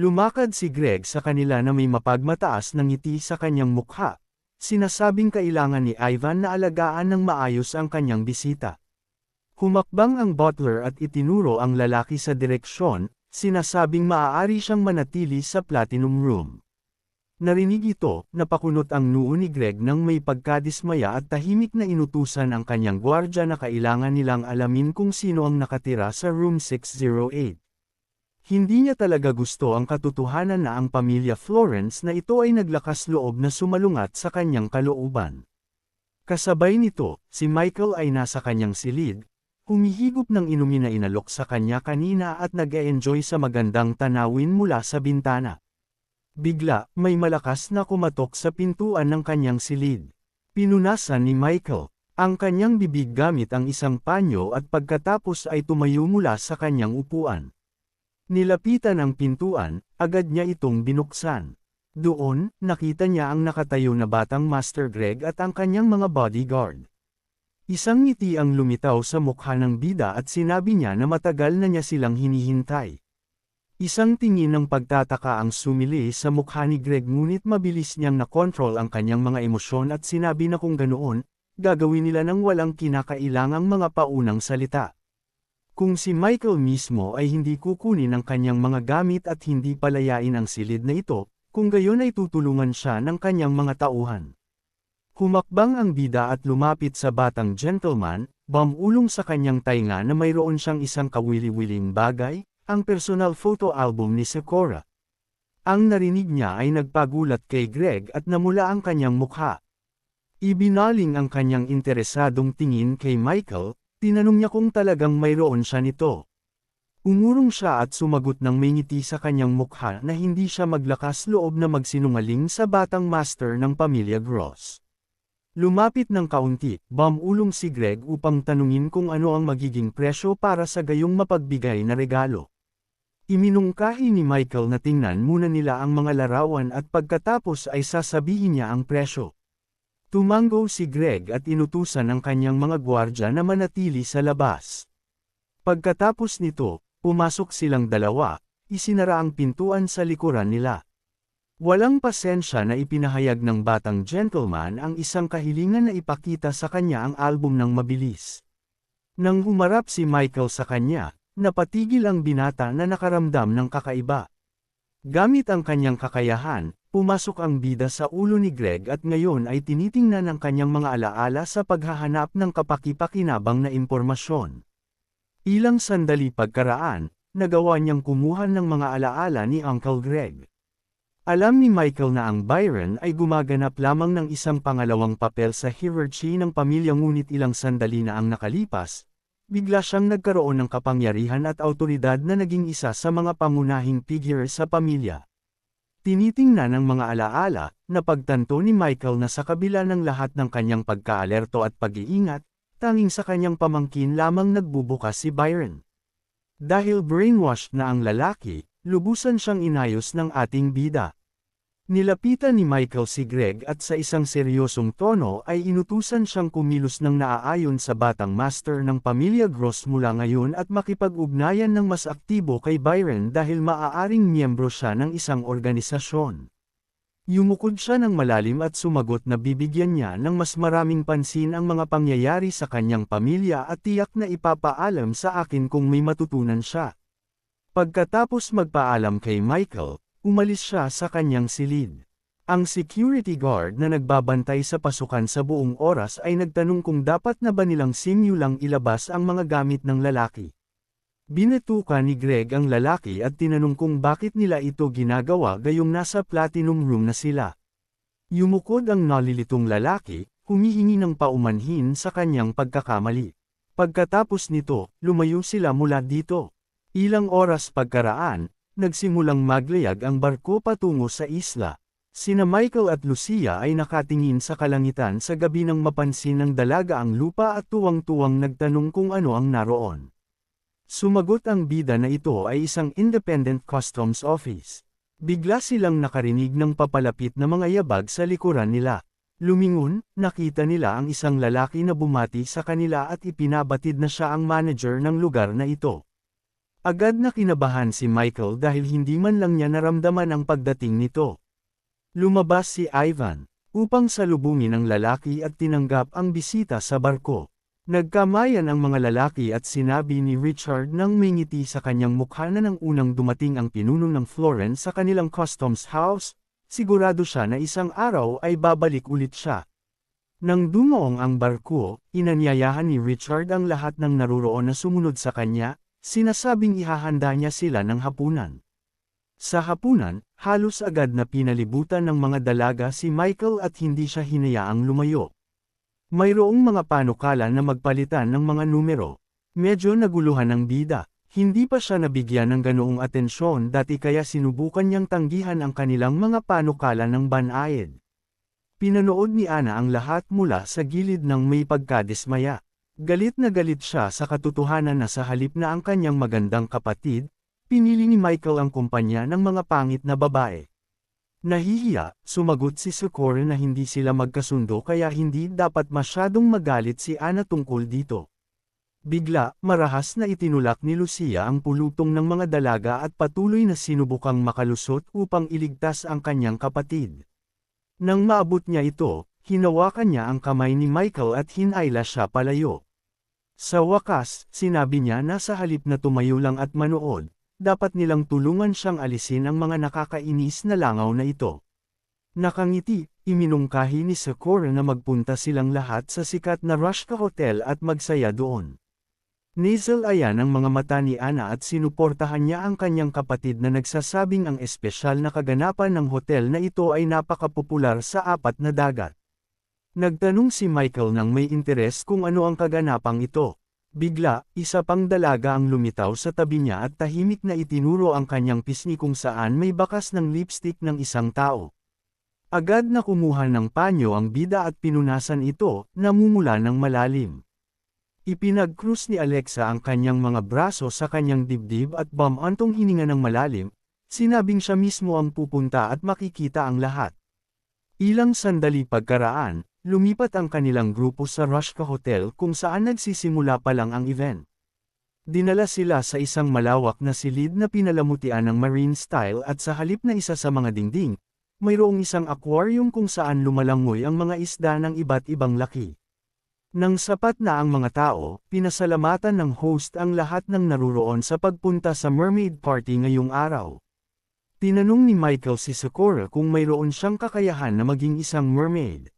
Lumakad si Greg sa kanila na may mapagmataas ng ngiti sa kanyang mukha. Sinasabing kailangan ni Ivan na alagaan ng maayos ang kanyang bisita. Humakbang ang butler at itinuro ang lalaki sa direksyon, sinasabing maaari siyang manatili sa platinum room. Narinig ito, napakunot ang noo ni Greg nang may pagkadismaya at tahimik na inutusan ang kanyang gwardya na kailangan nilang alamin kung sino ang nakatira sa room 608. Hindi niya talaga gusto ang katotohanan na ang pamilya Florence na ito ay naglakas loob na sumalungat sa kanyang kalooban. Kasabay nito, si Michael ay nasa kanyang silid, Humihigop ng inumin na inalok sa kanya kanina at nag-e-enjoy sa magandang tanawin mula sa bintana. Bigla, may malakas na kumatok sa pintuan ng kanyang silid. Pinunasan ni Michael, ang kanyang bibig gamit ang isang panyo at pagkatapos ay tumayo mula sa kanyang upuan. Nilapitan ang pintuan, agad niya itong binuksan. Doon, nakita niya ang nakatayo na batang Master Greg at ang kanyang mga bodyguard. Isang ngiti ang lumitaw sa mukha ng bida at sinabi niya na matagal na niya silang hinihintay. Isang tingin ng pagtataka ang sumili sa mukha ni Greg ngunit mabilis niyang nakontrol ang kanyang mga emosyon at sinabi na kung ganoon, gagawin nila ng walang kinakailangang mga paunang salita. Kung si Michael mismo ay hindi kukunin ang kanyang mga gamit at hindi palayain ang silid na ito, kung gayon ay tutulungan siya ng kanyang mga tauhan. Humakbang ang bida at lumapit sa batang gentleman, bamulong sa kanyang tainga na mayroon siyang isang kawili-wiling bagay, ang personal photo album ni Sakura. Ang narinig niya ay nagpagulat kay Greg at namula ang kanyang mukha. Ibinaling ang kanyang interesadong tingin kay Michael, tinanong niya kung talagang mayroon siya nito. Umurong siya at sumagot ng may ngiti sa kanyang mukha na hindi siya maglakas loob na magsinungaling sa batang master ng pamilya Gross. Lumapit ng kaunti, bamulong si Greg upang tanungin kung ano ang magiging presyo para sa gayong mapagbigay na regalo. Iminungkahi ni Michael na tingnan muna nila ang mga larawan at pagkatapos ay sasabihin niya ang presyo. Tumango si Greg at inutusan ang kanyang mga gwardya na manatili sa labas. Pagkatapos nito, pumasok silang dalawa, isinara ang pintuan sa likuran nila. Walang pasensya na ipinahayag ng batang gentleman ang isang kahilingan na ipakita sa kanya ang album ng mabilis. Nang humarap si Michael sa kanya, napatigil ang binata na nakaramdam ng kakaiba. Gamit ang kanyang kakayahan, pumasok ang bida sa ulo ni Greg at ngayon ay tinitingnan ang kanyang mga alaala sa paghahanap ng kapakipakinabang na impormasyon. Ilang sandali pagkaraan, nagawa niyang kumuha ng mga alaala ni Uncle Greg. Alam ni Michael na ang Byron ay gumaganap lamang ng isang pangalawang papel sa hierarchy ng pamilya ngunit ilang sandali na ang nakalipas, bigla siyang nagkaroon ng kapangyarihan at autoridad na naging isa sa mga pangunahing figure sa pamilya. Tinitingnan ng mga alaala, na pagtanto ni Michael na sa kabila ng lahat ng kanyang pagkaalerto at pag-iingat, tanging sa kanyang pamangkin lamang nagbubukas si Byron. Dahil brainwashed na ang lalaki, lubusan siyang inayos ng ating bida. Nilapitan ni Michael si Greg at sa isang seryosong tono ay inutusan siyang kumilos ng naaayon sa batang master ng pamilya Gross mula ngayon at makipag-ugnayan ng mas aktibo kay Byron dahil maaaring miyembro siya ng isang organisasyon. Yumukod siya ng malalim at sumagot na bibigyan niya ng mas maraming pansin ang mga pangyayari sa kanyang pamilya at tiyak na ipapaalam sa akin kung may matutunan siya. Pagkatapos magpaalam kay Michael, Umalis siya sa kanyang silid. Ang security guard na nagbabantay sa pasukan sa buong oras ay nagtanong kung dapat na ba nilang simulang ilabas ang mga gamit ng lalaki. Binetuka ni Greg ang lalaki at tinanong kung bakit nila ito ginagawa gayong nasa platinum room na sila. Yumukod ang nalilitong lalaki, humihingi ng paumanhin sa kanyang pagkakamali. Pagkatapos nito, lumayo sila mula dito. Ilang oras pagkaraan, nagsimulang maglayag ang barko patungo sa isla. Sina Michael at Lucia ay nakatingin sa kalangitan sa gabi nang mapansin ng dalaga ang lupa at tuwang-tuwang nagtanong kung ano ang naroon. Sumagot ang bida na ito ay isang independent customs office. Bigla silang nakarinig ng papalapit na mga yabag sa likuran nila. Lumingon, nakita nila ang isang lalaki na bumati sa kanila at ipinabatid na siya ang manager ng lugar na ito. Agad na kinabahan si Michael dahil hindi man lang niya naramdaman ang pagdating nito. Lumabas si Ivan, upang salubungin ang lalaki at tinanggap ang bisita sa barko. Nagkamayan ang mga lalaki at sinabi ni Richard nang may ngiti sa kanyang mukha na nang unang dumating ang pinuno ng Florence sa kanilang customs house, sigurado siya na isang araw ay babalik ulit siya. Nang dumoong ang barko, inanyayahan ni Richard ang lahat ng naruroon na sumunod sa kanya, sinasabing ihahanda niya sila ng hapunan. Sa hapunan, halos agad na pinalibutan ng mga dalaga si Michael at hindi siya hinayaang lumayo. Mayroong mga panukala na magpalitan ng mga numero. Medyo naguluhan ang bida. Hindi pa siya nabigyan ng ganoong atensyon dati kaya sinubukan niyang tanggihan ang kanilang mga panukala ng banayad. Pinanood ni Ana ang lahat mula sa gilid ng may pagkadismaya. Galit na galit siya sa katotohanan na sa halip na ang kanyang magandang kapatid, pinili ni Michael ang kumpanya ng mga pangit na babae. Nahihiya, sumagot si Socorro na hindi sila magkasundo kaya hindi dapat masyadong magalit si Ana tungkol dito. Bigla, marahas na itinulak ni Lucia ang pulutong ng mga dalaga at patuloy na sinubukang makalusot upang iligtas ang kanyang kapatid. Nang maabot niya ito, hinawakan niya ang kamay ni Michael at hinayla siya palayo. Sa wakas, sinabi niya na sa halip na tumayo lang at manood, dapat nilang tulungan siyang alisin ang mga nakakainis na langaw na ito. Nakangiti, iminungkahi ni Sakura na magpunta silang lahat sa sikat na Rushka Hotel at magsaya doon. Nasal ayan ang mga mata ni Ana at sinuportahan niya ang kanyang kapatid na nagsasabing ang espesyal na kaganapan ng hotel na ito ay napakapopular sa apat na dagat. Nagtanong si Michael nang may interes kung ano ang kaganapang ito. Bigla, isa pang dalaga ang lumitaw sa tabi niya at tahimik na itinuro ang kanyang pisngi kung saan may bakas ng lipstick ng isang tao. Agad na kumuha ng panyo ang bida at pinunasan ito, namumula ng malalim. Ipinag-cruise ni Alexa ang kanyang mga braso sa kanyang dibdib at bamantong hininga ng malalim, sinabing siya mismo ang pupunta at makikita ang lahat. Ilang sandali pagkaraan, lumipat ang kanilang grupo sa Rushka Hotel kung saan nagsisimula pa lang ang event. Dinala sila sa isang malawak na silid na pinalamutian ng marine style at sa halip na isa sa mga dingding, mayroong isang aquarium kung saan lumalangoy ang mga isda ng iba't ibang laki. Nang sapat na ang mga tao, pinasalamatan ng host ang lahat ng naruroon sa pagpunta sa mermaid party ngayong araw. Tinanong ni Michael si Sakura kung mayroon siyang kakayahan na maging isang mermaid.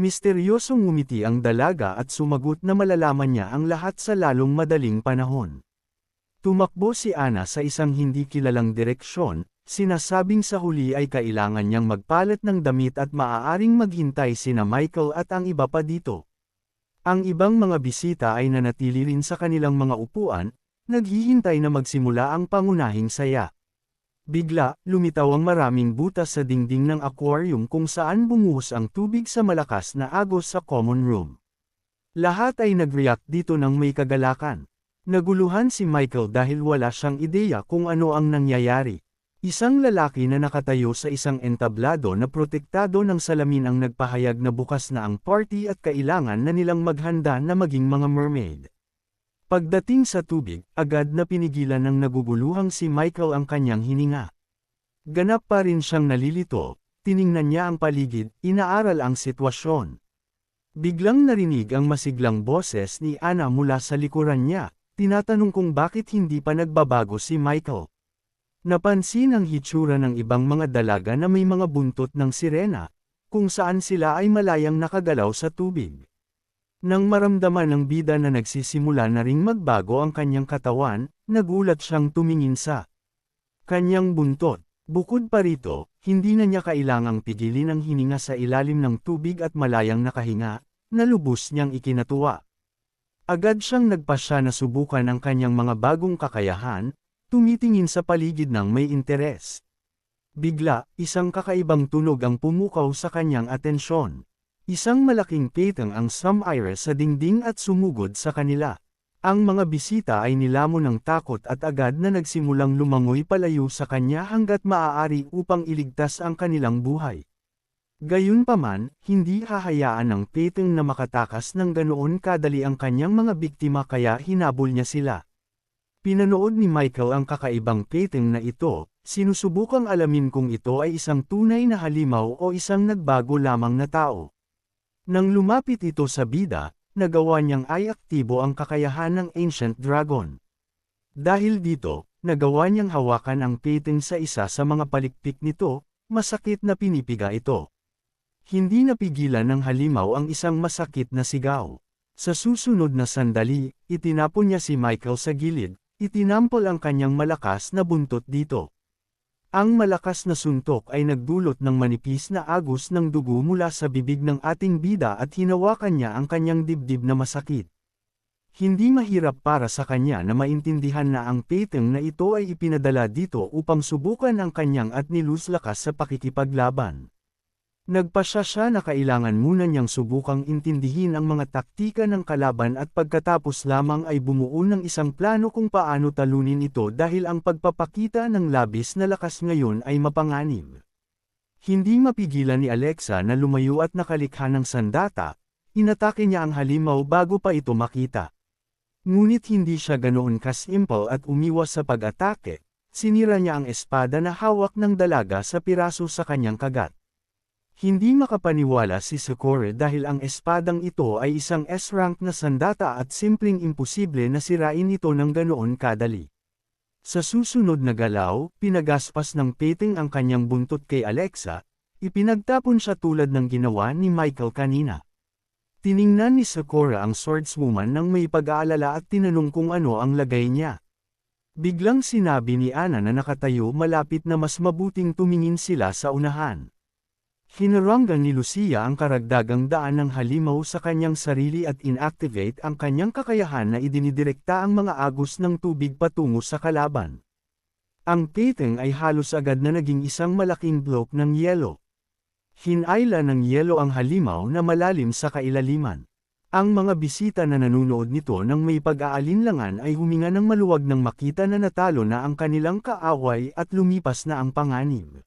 Misteryosong ngumiti ang dalaga at sumagot na malalaman niya ang lahat sa lalong madaling panahon. Tumakbo si Ana sa isang hindi kilalang direksyon, sinasabing sa huli ay kailangan niyang magpalit ng damit at maaaring maghintay sina Michael at ang iba pa dito. Ang ibang mga bisita ay nanatili rin sa kanilang mga upuan, naghihintay na magsimula ang pangunahing saya. Bigla, lumitaw ang maraming butas sa dingding ng aquarium kung saan bumuhos ang tubig sa malakas na agos sa common room. Lahat ay nag-react dito ng may kagalakan. Naguluhan si Michael dahil wala siyang ideya kung ano ang nangyayari. Isang lalaki na nakatayo sa isang entablado na protektado ng salamin ang nagpahayag na bukas na ang party at kailangan na nilang maghanda na maging mga mermaid. Pagdating sa tubig, agad na pinigilan ng naguguluhang si Michael ang kanyang hininga. Ganap pa rin siyang nalilito, tiningnan niya ang paligid, inaaral ang sitwasyon. Biglang narinig ang masiglang boses ni Ana mula sa likuran niya, tinatanong kung bakit hindi pa nagbabago si Michael. Napansin ang hitsura ng ibang mga dalaga na may mga buntot ng sirena, kung saan sila ay malayang nakagalaw sa tubig. Nang maramdaman ng bida na nagsisimula na ring magbago ang kanyang katawan, nagulat siyang tumingin sa kanyang buntot. Bukod pa rito, hindi na niya kailangang pigilin ang hininga sa ilalim ng tubig at malayang nakahinga, na lubos niyang ikinatuwa. Agad siyang nagpasya na subukan ang kanyang mga bagong kakayahan, Tumitingin sa paligid ng may interes. Bigla, isang kakaibang tunog ang pumukaw sa kanyang atensyon. Isang malaking petang ang sum-iris sa dingding at sumugod sa kanila. Ang mga bisita ay nilamon ng takot at agad na nagsimulang lumangoy palayo sa kanya hanggat maaari upang iligtas ang kanilang buhay. Gayunpaman, hindi hahayaan ng petang na makatakas ng ganoon kadali ang kanyang mga biktima kaya hinabol niya sila. Pinanood ni Michael ang kakaibang painting na ito, sinusubukang alamin kung ito ay isang tunay na halimaw o isang nagbago lamang na tao. Nang lumapit ito sa bida, nagawa niyang ay ang kakayahan ng Ancient Dragon. Dahil dito, nagawa niyang hawakan ang painting sa isa sa mga palikpik nito, masakit na pinipiga ito. Hindi napigilan ng halimaw ang isang masakit na sigaw. Sa susunod na sandali, itinapon niya si Michael sa gilid, Itinampol ang kanyang malakas na buntot dito. Ang malakas na suntok ay nagdulot ng manipis na agos ng dugo mula sa bibig ng ating bida at hinawakan niya ang kanyang dibdib na masakit. Hindi mahirap para sa kanya na maintindihan na ang pating na ito ay ipinadala dito upang subukan ang kanyang at nilus lakas sa pakikipaglaban. Nagpasya siya na kailangan muna niyang subukang intindihin ang mga taktika ng kalaban at pagkatapos lamang ay bumuo ng isang plano kung paano talunin ito dahil ang pagpapakita ng labis na lakas ngayon ay mapanganib. Hindi mapigilan ni Alexa na lumayo at nakalikha ng sandata, inatake niya ang halimaw bago pa ito makita. Ngunit hindi siya ganoon kasimple at umiwas sa pag-atake, sinira niya ang espada na hawak ng dalaga sa piraso sa kanyang kagat. Hindi makapaniwala si Socorro dahil ang espadang ito ay isang S-rank na sandata at simpleng imposible na sirain ito ng ganoon kadali. Sa susunod na galaw, pinagaspas ng peting ang kanyang buntot kay Alexa, ipinagtapon siya tulad ng ginawa ni Michael kanina. Tiningnan ni Sakura ang swordswoman nang may pag-aalala at tinanong kung ano ang lagay niya. Biglang sinabi ni Ana na nakatayo malapit na mas mabuting tumingin sila sa unahan. Hinaranggan ni Lucia ang karagdagang daan ng halimaw sa kanyang sarili at inactivate ang kanyang kakayahan na idinidirekta ang mga agos ng tubig patungo sa kalaban. Ang pating ay halos agad na naging isang malaking bloke ng yelo. Hinayla ng yelo ang halimaw na malalim sa kailaliman. Ang mga bisita na nanunood nito nang may pag-aalinlangan ay huminga ng maluwag nang makita na natalo na ang kanilang kaaway at lumipas na ang panganib.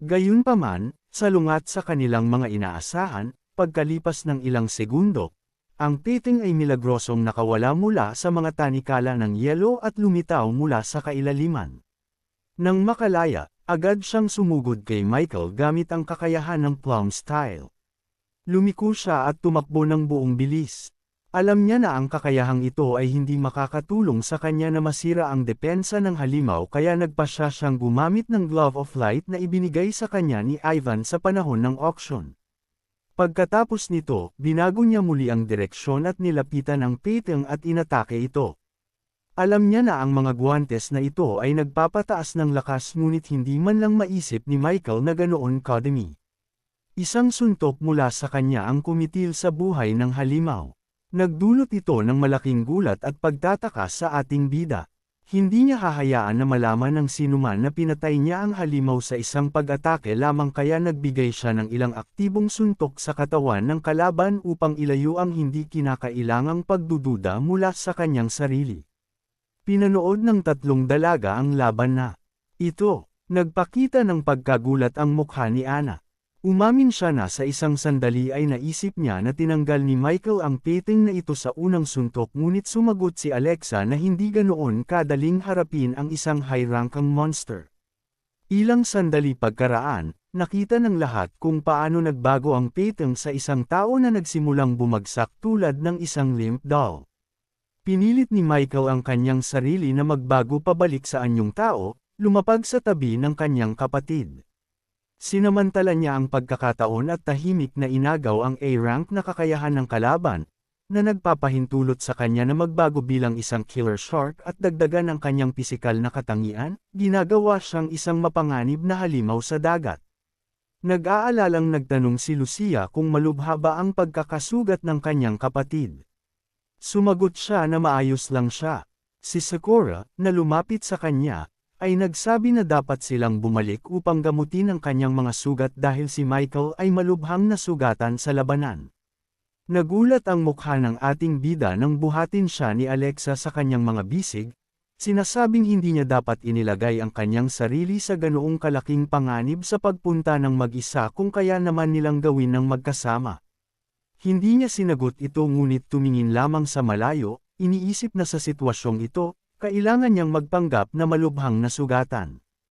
Gayunpaman, Salungat sa kanilang mga inaasahan, pagkalipas ng ilang segundo, ang titing ay milagrosong nakawala mula sa mga tanikala ng yelo at lumitaw mula sa kailaliman. Nang makalaya, agad siyang sumugod kay Michael gamit ang kakayahan ng plum style. Lumiko siya at tumakbo ng buong bilis. Alam niya na ang kakayahang ito ay hindi makakatulong sa kanya na masira ang depensa ng halimaw kaya nagpasya siyang gumamit ng Glove of Light na ibinigay sa kanya ni Ivan sa panahon ng auction. Pagkatapos nito, binago niya muli ang direksyon at nilapitan ang Peyton at inatake ito. Alam niya na ang mga guantes na ito ay nagpapataas ng lakas ngunit hindi man lang maisip ni Michael na ganoon kadami. Isang suntok mula sa kanya ang kumitil sa buhay ng halimaw. Nagdulot ito ng malaking gulat at pagtataka sa ating bida. Hindi niya hahayaan na malaman ng sinuman na pinatay niya ang halimaw sa isang pag-atake lamang kaya nagbigay siya ng ilang aktibong suntok sa katawan ng kalaban upang ilayo ang hindi kinakailangang pagdududa mula sa kanyang sarili. Pinanood ng tatlong dalaga ang laban na. Ito, nagpakita ng pagkagulat ang mukha ni Ana. Umamin siya na sa isang sandali ay naisip niya na tinanggal ni Michael ang pating na ito sa unang suntok ngunit sumagot si Alexa na hindi ganoon kadaling harapin ang isang high-rankang monster. Ilang sandali pagkaraan, nakita ng lahat kung paano nagbago ang pating sa isang tao na nagsimulang bumagsak tulad ng isang limp doll. Pinilit ni Michael ang kanyang sarili na magbago pabalik sa anyong tao, lumapag sa tabi ng kanyang kapatid. Sinamantala niya ang pagkakataon at tahimik na inagaw ang A-rank na kakayahan ng kalaban, na nagpapahintulot sa kanya na magbago bilang isang killer shark at dagdagan ang kanyang pisikal na katangian, ginagawa siyang isang mapanganib na halimaw sa dagat. Nag-aalalang nagtanong si Lucia kung malubha ba ang pagkakasugat ng kanyang kapatid. Sumagot siya na maayos lang siya. Si Sakura, na lumapit sa kanya, ay nagsabi na dapat silang bumalik upang gamutin ang kanyang mga sugat dahil si Michael ay malubhang nasugatan sa labanan. Nagulat ang mukha ng ating bida nang buhatin siya ni Alexa sa kanyang mga bisig, sinasabing hindi niya dapat inilagay ang kanyang sarili sa ganoong kalaking panganib sa pagpunta ng mag-isa kung kaya naman nilang gawin ng magkasama. Hindi niya sinagot ito ngunit tumingin lamang sa malayo, iniisip na sa sitwasyong ito, Kailangan niyang magpanggap na malubhang nasugatan.